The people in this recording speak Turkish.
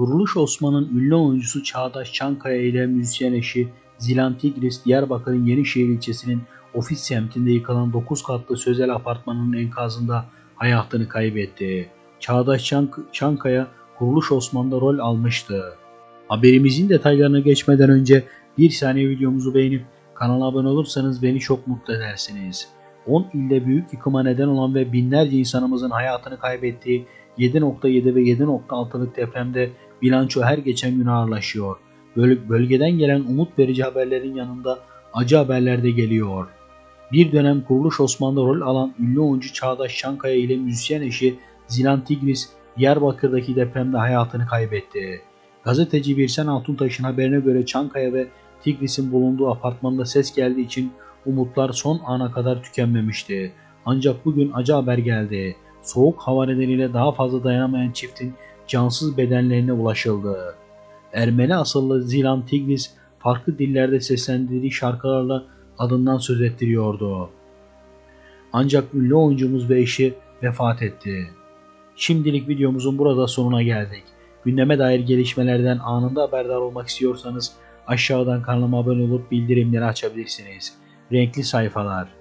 Kuruluş Osman'ın ünlü oyuncusu Çağdaş Çankaya ile müzisyen eşi Zilan Tigris Diyarbakır'ın Yenişehir ilçesinin ofis semtinde yıkılan 9 katlı sözel apartmanın enkazında hayatını kaybetti. Çağdaş Çank- Çankaya Kuruluş Osman'da rol almıştı. Haberimizin detaylarına geçmeden önce bir saniye videomuzu beğenip kanala abone olursanız beni çok mutlu edersiniz. 10 ilde büyük yıkıma neden olan ve binlerce insanımızın hayatını kaybettiği 7.7 ve 7.6'lık depremde bilanço her geçen gün ağırlaşıyor. Böl- bölgeden gelen umut verici haberlerin yanında acı haberler de geliyor. Bir dönem Kuruluş Osman'da rol alan ünlü oyuncu Çağdaş Çankaya ile müzisyen eşi Zilan Tigris Diyarbakır'daki depremde hayatını kaybetti. Gazeteci Birsen Altuntaş'ın haberine göre Çankaya ve Tigris'in bulunduğu apartmanda ses geldiği için umutlar son ana kadar tükenmemişti. Ancak bugün acı haber geldi. Soğuk hava nedeniyle daha fazla dayanamayan çiftin cansız bedenlerine ulaşıldı. Ermeni asıllı Zilan Tigris farklı dillerde seslendirdiği şarkılarla adından söz ettiriyordu. Ancak ünlü oyuncumuz ve eşi vefat etti. Şimdilik videomuzun burada sonuna geldik. Gündeme dair gelişmelerden anında haberdar olmak istiyorsanız aşağıdan kanalıma abone olup bildirimleri açabilirsiniz. Renkli sayfalar